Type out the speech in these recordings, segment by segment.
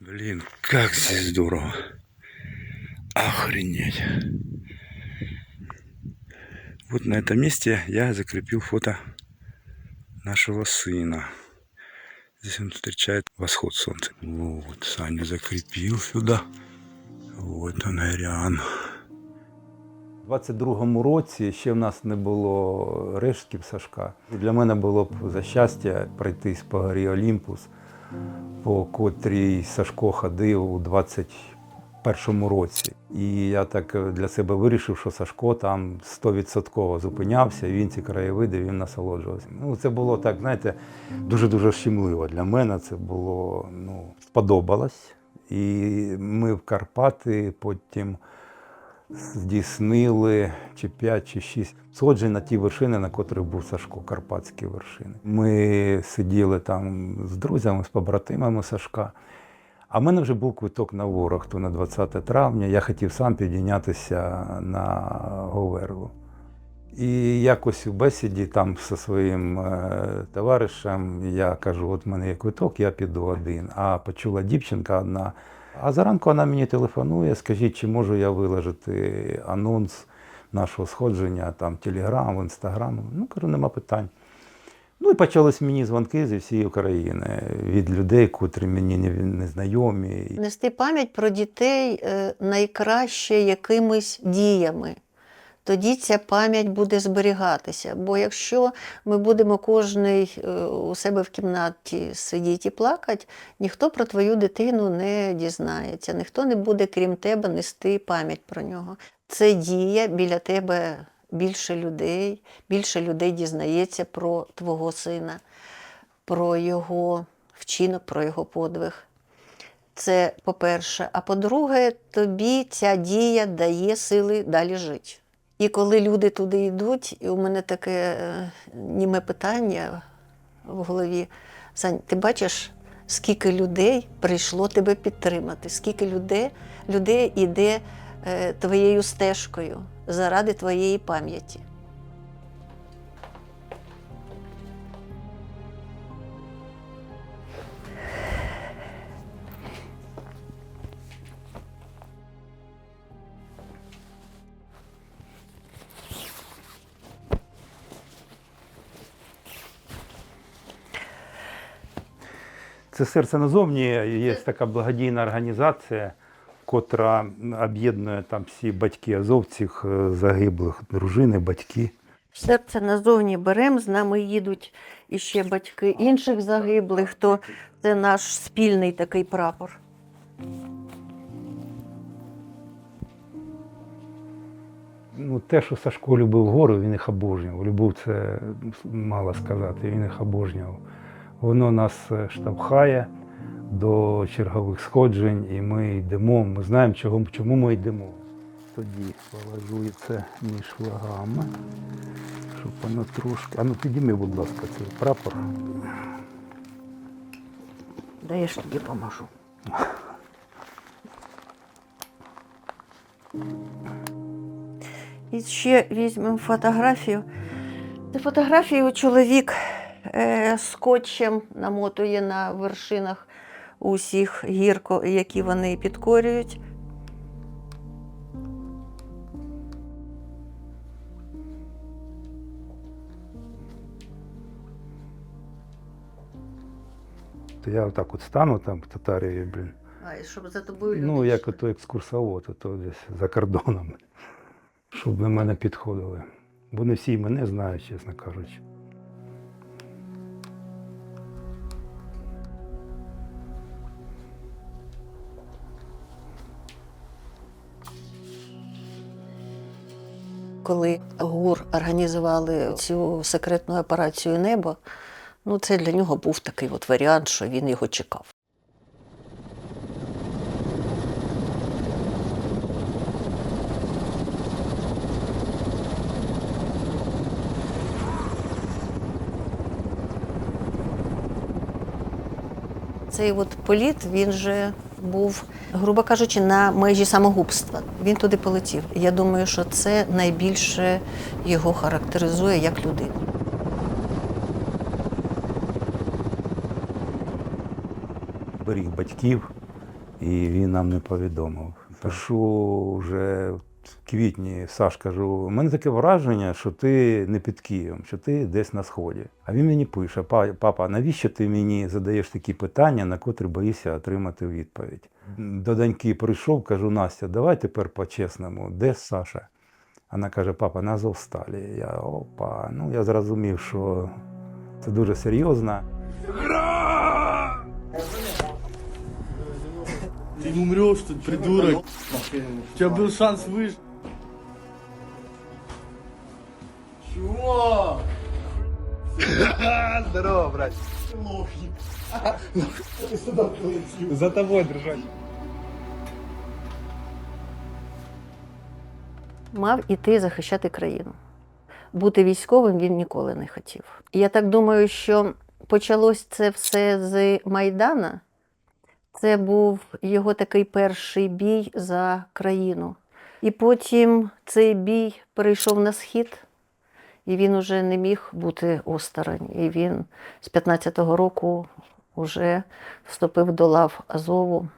Блин, как здесь здорово. Охренеть. Вот на этом месте я закрепил фото нашего сына. Здесь он встречает восход солнца. Вот, Саня закрепил сюда. Вот он, Ариан. У 22-му році ще в нас не було рештків Сашка. Для мене було б за щастя пройтись по горі Олімпус, по котрій Сашко ходив у 21-му році. І я так для себе вирішив, що Сашко там 100% зупинявся, він ці краєвиди він насолоджувався. Ну, це було так, знаєте, дуже-дуже щемливо для мене. Це було ну, сподобалось. І ми в Карпати потім здійснили чи 5, чи 6 сходжень на ті вершини, на котрих був Сашко, карпатські вершини. Ми сиділи там з друзями, з побратимами Сашка. А в мене вже був квиток на ворог, то на 20 травня. Я хотів сам підійнятися на Говерлу. І якось у бесіді там зі своїм е, товаришем я кажу: от в мене є квиток, я піду один. А почула дівчинка одна. А заранку вона мені телефонує, скажіть, чи можу я виложити анонс нашого сходження, там Телеграм, Інстаграм. Ну, кажу, нема питань. Ну і почались мені дзвонки зі всієї України від людей, котрі мені не, знайомі. Нести пам'ять про дітей е, найкраще якимись діями. Тоді ця пам'ять буде зберігатися. Бо якщо ми будемо кожний е, у себе в кімнаті сидіти і плакати, ніхто про твою дитину не дізнається, ніхто не буде, крім тебе, нести пам'ять про нього. Це дія біля тебе більше людей, більше людей дізнається про твого сина, про його вчинок, про його подвиг. Це по-перше. А по-друге, тобі ця дія дає сили далі жити. І коли люди туди йдуть, і у мене таке е, німе питання в голові: Сань, ти бачиш, скільки людей прийшло тебе підтримати, скільки людей, людей іде е, твоєю стежкою заради твоєї пам'яті. Це серце назовні є така благодійна організація, котра об'єднує там всі батьки азовців, е, загиблих, дружини, батьки. Серце назовні беремо, з нами їдуть іще батьки інших загиблих, то це наш спільний такий прапор. Ну, те, що Сашко любив гори, він їх обожнював. Любов це мало сказати, він їх обожнював. Воно нас е, штовхає до чергових сходжень, і ми йдемо. Ми знаємо, чого, чому ми йдемо. Тоді це між вагами, щоб воно трошки. А ну підійми, будь ласка, цей прапор. Дай я ж тобі поможу. І ще візьмемо фотографію. Це фотографію чоловік скотчем намотує на вершинах усіх гір, які вони підкорюють. То я отак от стану там в Татарії, блін. А, і щоб за тобою Ну, як ото екскурсовод, ото десь за кордоном. Щоб на мене підходили. Бо не всі мене знають, чесно кажучи. Коли ГУР організували цю секретну операцію Небо, ну це для нього був такий от варіант, що він його чекав. Цей от політ він же був, грубо кажучи, на межі самогубства. Він туди полетів. Я думаю, що це найбільше його характеризує як людину. Беріг батьків, і він нам не повідомив. Пишу вже квітні, Саш, кажу, у мене таке враження, що ти не під Києвом, що ти десь на сході. А він мені пише: папа, навіщо ти мені задаєш такі питання, на котрі боїшся отримати відповідь? До доньки прийшов, кажу, Настя, давай тепер по-чесному, де Саша? Вона каже, папа, на Азовсталі. Я опа. Ну я зрозумів, що це дуже серйозно. Умрешь тут, придурок. У тебя был шанс выжить. Чувак! Здорово, брат. За тобой держать. мав іти захищати країну. Бути військовим він ніколи не хотів. І Я так думаю, що почалось це все з Майдана. Це був його такий перший бій за країну. І потім цей бій перейшов на схід, і він уже не міг бути осторонь. І він з 15-го року вже вступив до лав Азову.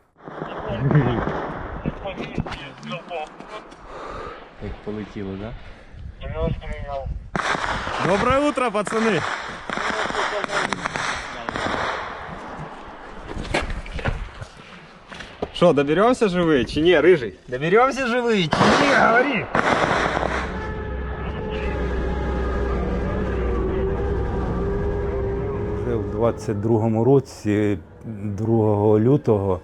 Як полетіло, да? Доброе утро, пацаны! Что, доберемся живые, чи не, рыжий? Доберемся живые, чи не, говори! Вже в 22-му році, 2 лютого,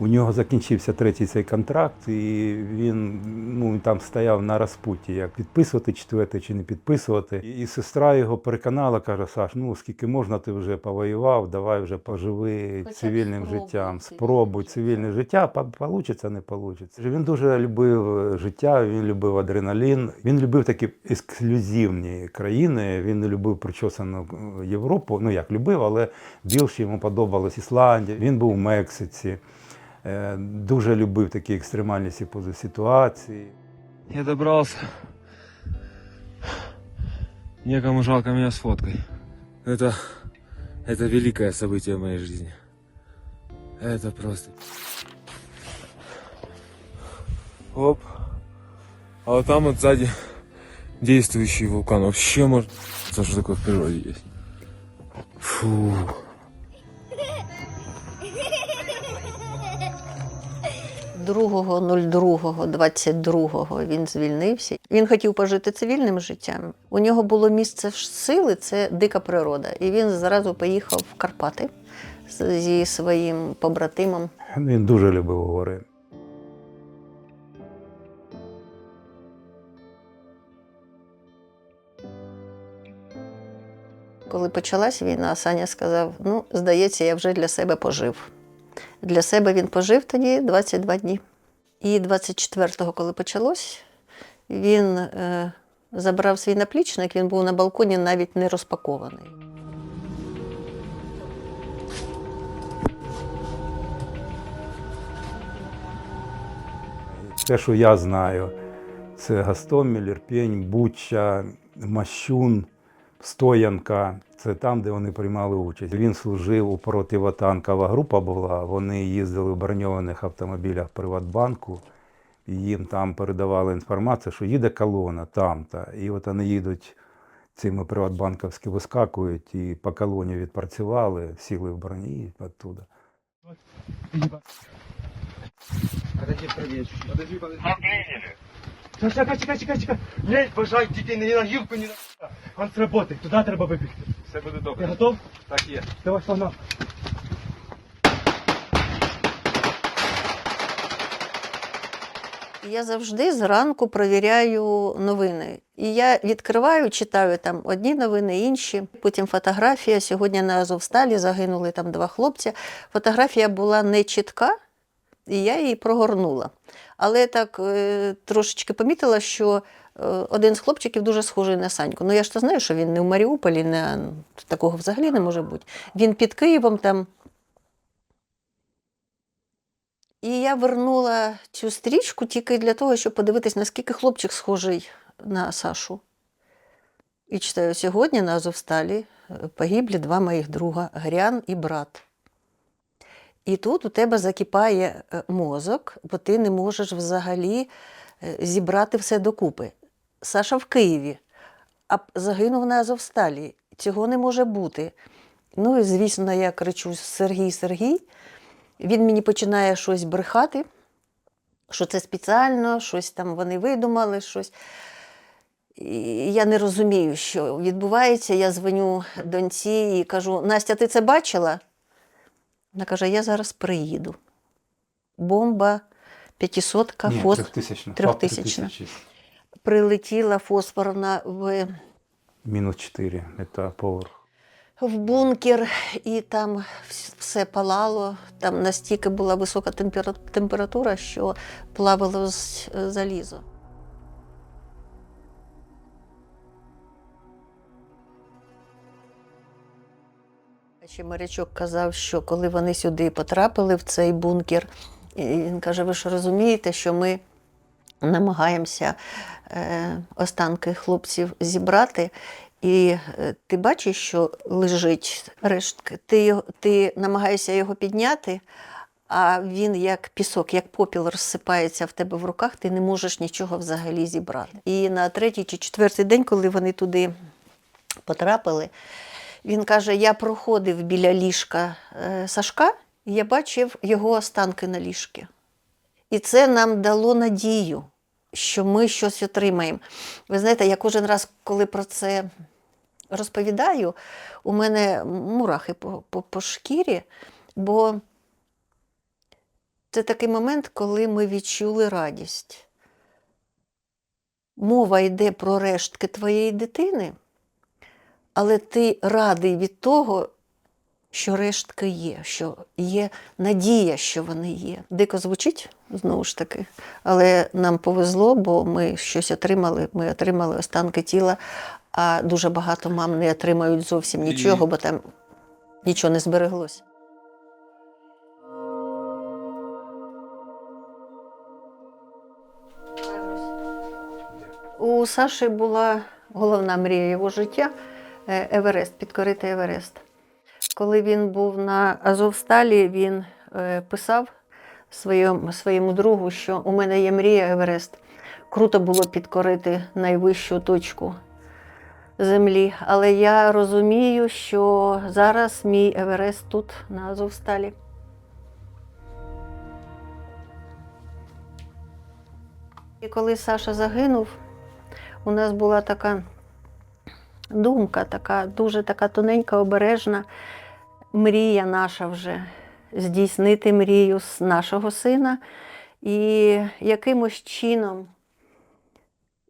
у нього закінчився третій цей контракт, і він ну, там стояв на розпуті, як підписувати четвертий чи не підписувати. І сестра його переконала, каже: Саш, ну скільки можна, ти вже повоював, давай вже поживи Хоча цивільним спробуй життям. Спробуй цивільне життя, получиться, не получиться. Він дуже любив життя, він любив адреналін, він любив такі ексклюзивні країни. Він не любив причосану Європу. Ну як любив, але більше йому подобалась Ісландія. Він був в Мексиці. Е, Дуже любив такі екстремальні сіпози- ситуації. Я добрался. Некому жалко меня сфоткай. Это... Это великое событие в моей жизни. Это просто... Оп. А вот там вот сзади действующий вулкан. Вообще может... Это что такое в природе есть? Фу. Другого 22 він звільнився. Він хотів пожити цивільним життям. У нього було місце сили, це дика природа. І він зразу поїхав в Карпати зі своїм побратимом. Він дуже любив гори. Коли почалась війна, Саня сказав: ну, здається, я вже для себе пожив. Для себе він пожив тоді 22 дні. І 24-го, коли почалось, він е, забрав свій наплічник, він був на балконі навіть не розпакований. Те, що я знаю, це Гастомель, Ірпінь, Буча, Мащун, Стоянка. Це там, де вони приймали участь. Він служив у противотанкова група була. Вони їздили в броньованих автомобілях Приватбанку. І їм там передавали інформацію, що їде колона там-то. І от вони їдуть цими приватбанковські вискакують і по колоні відпрацювали, сіли в броні і Чекай, чекай, чекай, чекай. Блять, бажай, тільки не на гілку, ні на... Он сработає, туди треба вибігти. Все буде Ти добре. готов? Так є. Давай, слона. Я завжди зранку провіряю новини. І я відкриваю, читаю там одні новини, інші. Потім фотографія. Сьогодні на Азовсталі загинули там два хлопці. Фотографія була не чітка, і я її прогорнула. Але так е, трошечки помітила, що е, один з хлопчиків дуже схожий на Саньку. Ну я ж то знаю, що він не в Маріуполі, не, такого взагалі не може бути. Він під Києвом там І я вернула цю стрічку тільки для того, щоб подивитись, наскільки хлопчик схожий на Сашу. І читаю, сьогодні на Азовсталі е, погиблі два моїх друга Грян і брат. І тут у тебе закипає е, мозок, бо ти не можеш взагалі е, зібрати все докупи. Саша в Києві, а загинув на Азовсталі. Цього не може бути. Ну і звісно, я кричу Сергій, Сергій. Він мені починає щось брехати, що це спеціально, щось там вони видумали, щось. І я не розумію, що відбувається. Я дзвоню доньці і кажу: Настя, ти це бачила? Вона каже, я зараз приїду. Бомба, п'ятисотка, Ні, фос... трьохтисячна. трьохтисячна. Факт 3000. прилетіла фосфорна в, Мінус 4, це поверх. в бункер, і там все палало. Там настільки була висока температура, що плавило з- залізо. Ще казав, що коли вони сюди потрапили в цей бункер, він каже: ви ж розумієте, що ми намагаємося е, останки хлопців зібрати. І е, ти бачиш, що лежить рештки. Ти, ти намагаєшся його підняти, а він як пісок, як попіл розсипається в тебе в руках, ти не можеш нічого взагалі зібрати. І на третій чи четвертий день, коли вони туди потрапили, він каже: Я проходив біля ліжка е, Сашка, і я бачив його останки на ліжкі. І це нам дало надію, що ми щось отримаємо. Ви знаєте, я кожен раз, коли про це розповідаю, у мене мурахи по, по, по шкірі, бо це такий момент, коли ми відчули радість. Мова йде про рештки твоєї дитини, але ти радий від того, що рештки є, що є надія, що вони є. Дико звучить знову ж таки, але нам повезло, бо ми щось отримали. Ми отримали останки тіла, а дуже багато мам не отримають зовсім нічого, бо там нічого не збереглося. У Саші була головна мрія його життя Еверест, підкорити Еверест. Коли він був на Азовсталі, він е, писав своєму, своєму другу, що у мене є мрія Еверест. Круто було підкорити найвищу точку землі. Але я розумію, що зараз мій Еверест тут, на Азовсталі. І коли Саша загинув, у нас була така думка, така дуже така тоненька, обережна мрія наша вже здійснити мрію з нашого сина і якимось чином,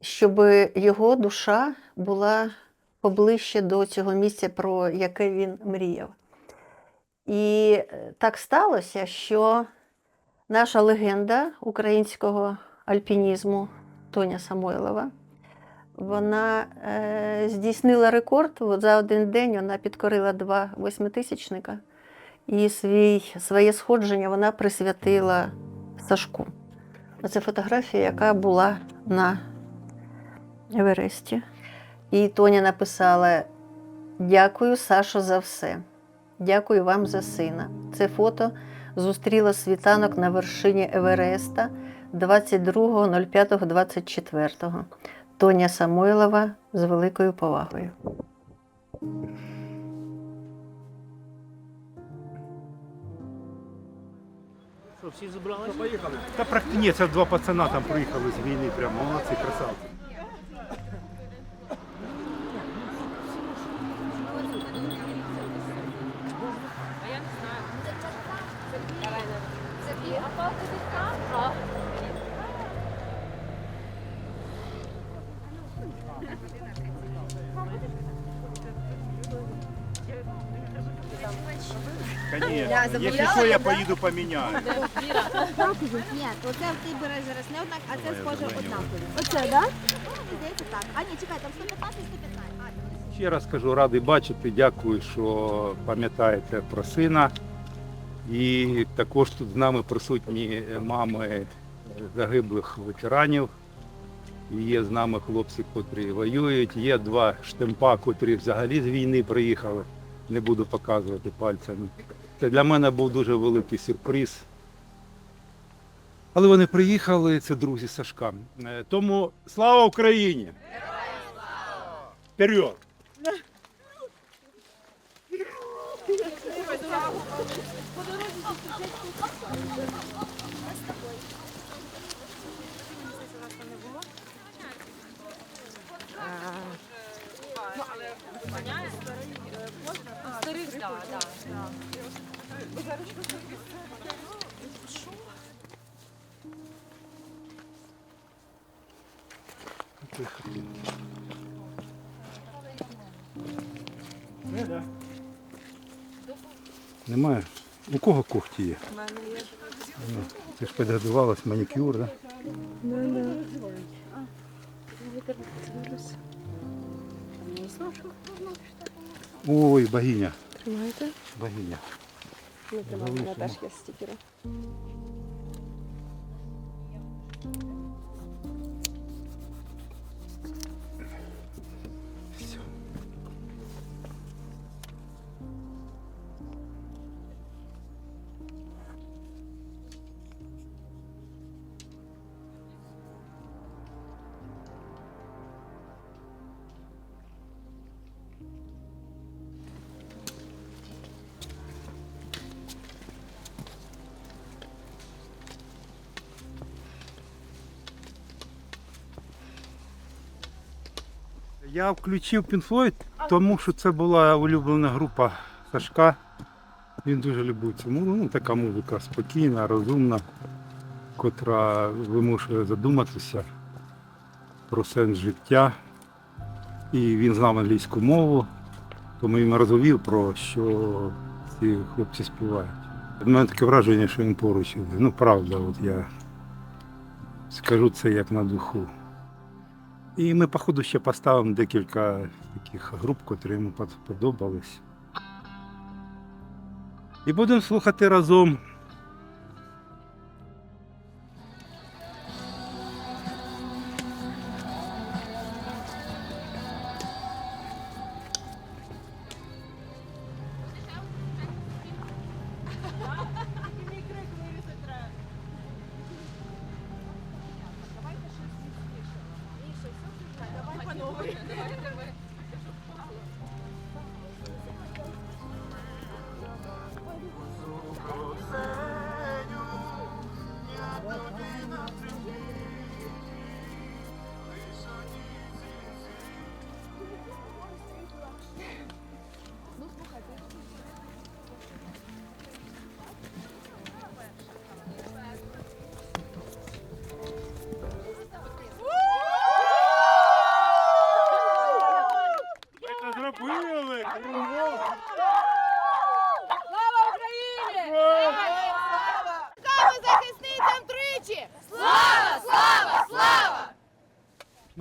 щоб його душа була поближче до цього місця, про яке він мріяв. І е, так сталося, що наша легенда українського альпінізму Тоня Самойлова вона е, здійснила рекорд. От за один день вона підкорила два восьмитисячника. І свій, своє сходження вона присвятила Сашку. Це фотографія, яка була на Евересті. І Тоня написала: Дякую, Сашо, за все. Дякую вам за сина. Це фото зустріла світанок на вершині Евереста 22.05.24. Тоня Самойлова з великою повагою. Та практично це два пацана там приїхали з війни, прямо молодці, красавці. Конечно. Якщо що, я поїду поміняю. Ні, оце ти береш зараз не однак, а це схоже однакові. Оце, так? Здається, так. А ні, чекай, там 115 і 115. Ще раз кажу, радий бачити, дякую, що пам'ятаєте про сина. І також тут з нами присутні мами загиблих ветеранів. І є з нами хлопці, котрі воюють. Є два штемпа, котрі взагалі з війни приїхали. Не буду показувати пальцями. Це для мене був дуже великий сюрприз. Але вони приїхали, це друзі Сашка. Е, Тому слава Україні! Вперед! Немає. У кого когті є? У мене є. Ти ж підготувалась манікюр, так? Да? Ой, богиня. Тримайте. Богиня. Не тримаємо, вона теж є стікери. Я включив Pink Floyd, тому що це була улюблена група Сашка. Він дуже любив цю. Ну, така музика спокійна, розумна, котра вимушує задуматися про сенс життя. І він знав англійську мову, тому він розповів про що ці хлопці співають. У мене таке враження, що він поруч. Ну, правда, от я скажу це як на духу. І ми, походу, ще поставимо декілька таких груп, котрі йому под- подобались. І будемо слухати разом. Це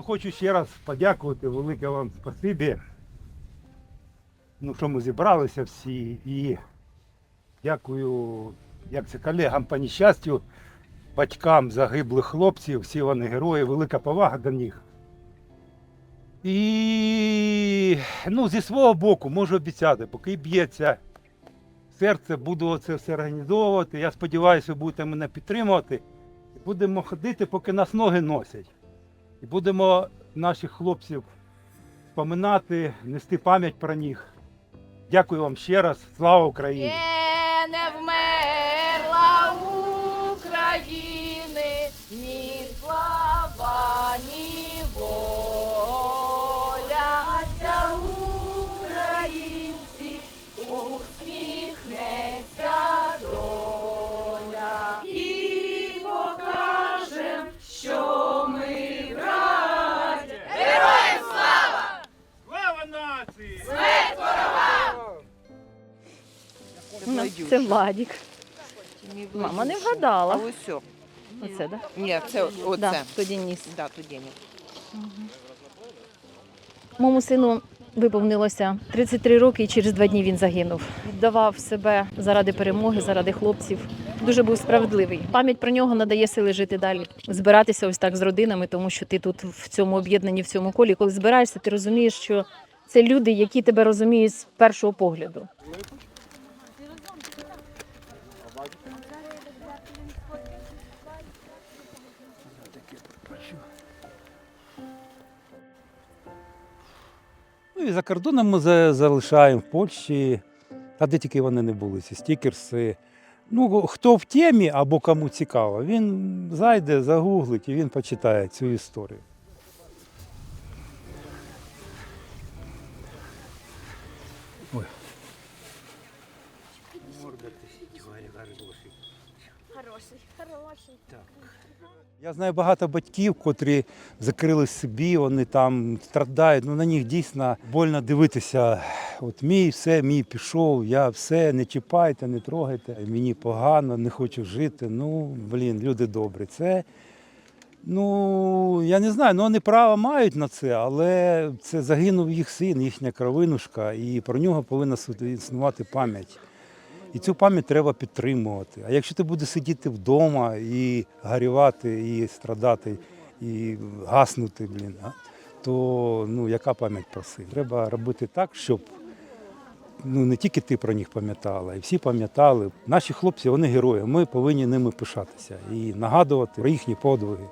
хочу ще раз подякувати, велике вам спасибі. Ну, що ми зібралися всі і дякую, як це колегам по нещастю, батькам загиблих хлопців, всі вони герої, велика повага до них. І ну, зі свого боку можу обіцяти, поки б'ється серце, буду це все організовувати. Я сподіваюся, ви будете мене підтримувати. Будемо ходити, поки нас ноги носять. І будемо наших хлопців споминати, нести пам'ять про них. Дякую вам ще раз. Слава Україні! Це Владік. Мама не вгадала. А ось. Оце, да? Ні, це оце. Да, тоді ніс. Да, тоді ні. Моєму сину виповнилося 33 роки, і через два дні він загинув. Віддавав себе заради перемоги, заради хлопців. Дуже був справедливий. Пам'ять про нього надає сили жити далі, збиратися ось так з родинами, тому що ти тут в цьому об'єднанні, в цьому колі. Коли збираєшся, ти розумієш, що це люди, які тебе розуміють з першого погляду. Ну і за кордоном ми за- залишаємо в Польщі, та де тільки вони не були, ці стікерси. Ну, хто в темі або кому цікаво, він зайде, загуглить і він почитає цю історію. Я знаю багато батьків, котрі закрили собі, вони там страдають. Ну на них дійсно больно дивитися. От мій все, мій пішов, я все, не чіпайте, не трогайте. Мені погано, не хочу жити. Ну, блін, люди добрі. Це. Ну, я не знаю, ну вони право мають на це, але це загинув їх син, їхня кровинушка, і про нього повинна існувати пам'ять. І цю пам'ять треба підтримувати. А якщо ти будеш сидіти вдома і горювати, і страдати, і гаснути, блін, а, то ну, яка пам'ять про син? Треба робити так, щоб ну, не тільки ти про них пам'ятала, і всі пам'ятали. Наші хлопці, вони герої. Ми повинні ними пишатися і нагадувати про їхні подвиги.